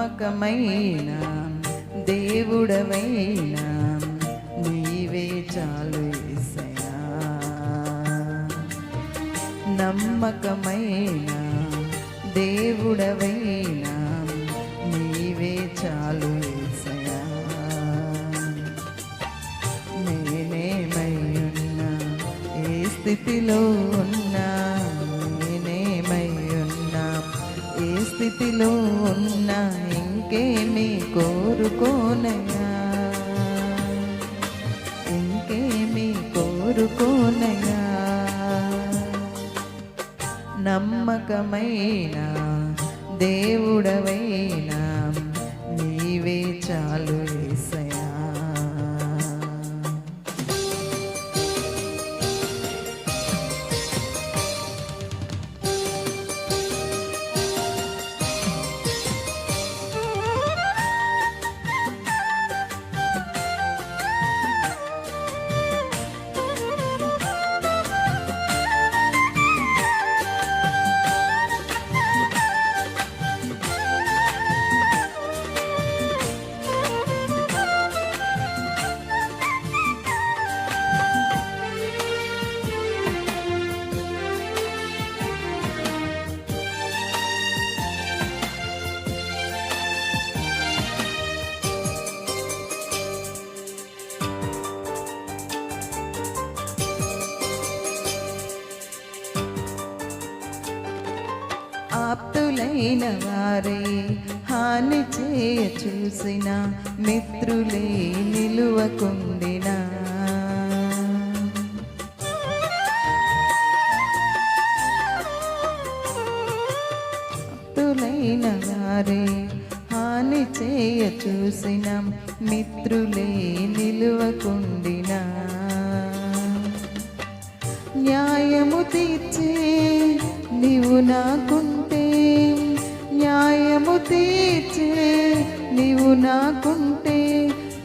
నమ్మకమైన దేవుడమైన నీవే చాలు నమ్మకమైన దేవుడవైన నీవే చాలు యేసయ్యా నేనేమయ్యున్నా ఏ స్థితిలో ఉన్నా స్థితిలో ఉన్నా ఇంకేమి కోరుకోనయా ఇంకేమి కోరుకోనయా నమ్మకమైన దేవుడవైనా నీవే చాలు ఆప్తులైన వారే హాని చేయ చూసిన మిత్రులే నిలువకుందిన ఆప్తులైన వారే హాని చేయ చూసిన మిత్రులే నిలువకుండినా. న్యాయము తీర్చే నీవు నాకుండా తీర్చే నీవు నాకుంటే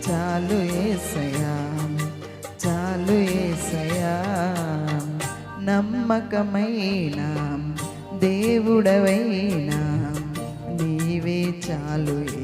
చాలు ఏసయా చాలు ఏసయా నమ్మకమైన దేవుడవైనా నీవే చాలు ఏ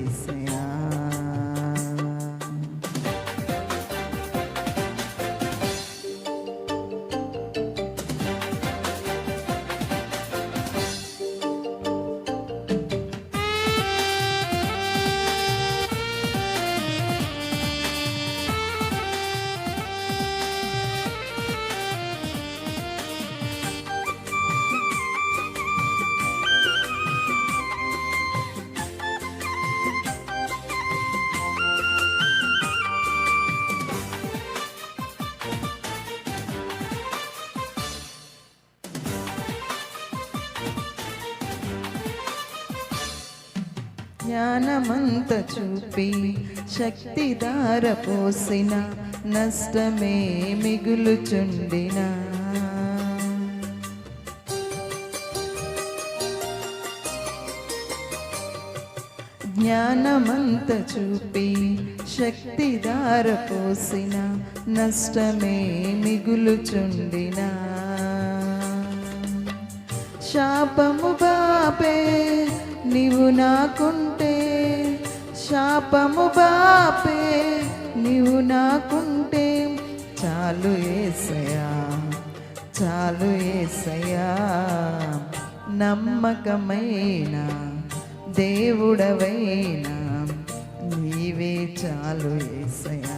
జ్ఞానమంత చూపి శక్తి దార పోసిన నష్టమే మిగులుచుండినా. జ్ఞానమంత చూపి శక్తి దార పోసిన నష్టమే మిగులుచుండిన. శాపము బాపే నీవు నాకుంటే శాపము బాపే నీవు నాకుంటే చాలు ఏసయా చాలు ఏసయా నమ్మకమైన దేవుడవైనా నీవే చాలు ఏసయా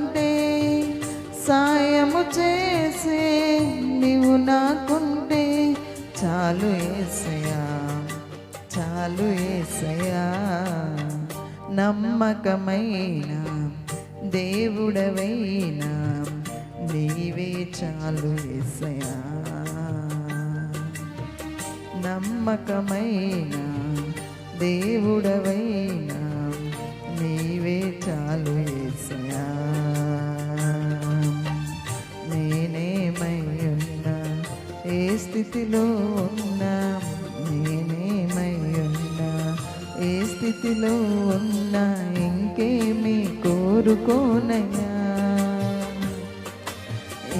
సాయము చేసే నీవు నాకుంటే చాలు ఏసయా చాలు ఏసయా నమ్మకమైన దేవుడవైనా నీవే చాలు ఏసయా నమ్మకమైన దేవుడవైనా నీవే చాలు ఏసయా స్థితిలో ఉన్నా నేనేమయ్యున్నా? ఏ స్థితిలో ఉన్నా ఇంకేమి కోరుకోనయ్యా.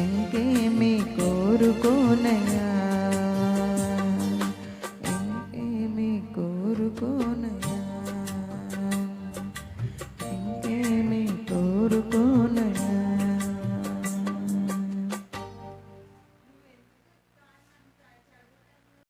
ఇంకేమి కోరుకోనయ్యా. ఇంకేమి కోరుకోన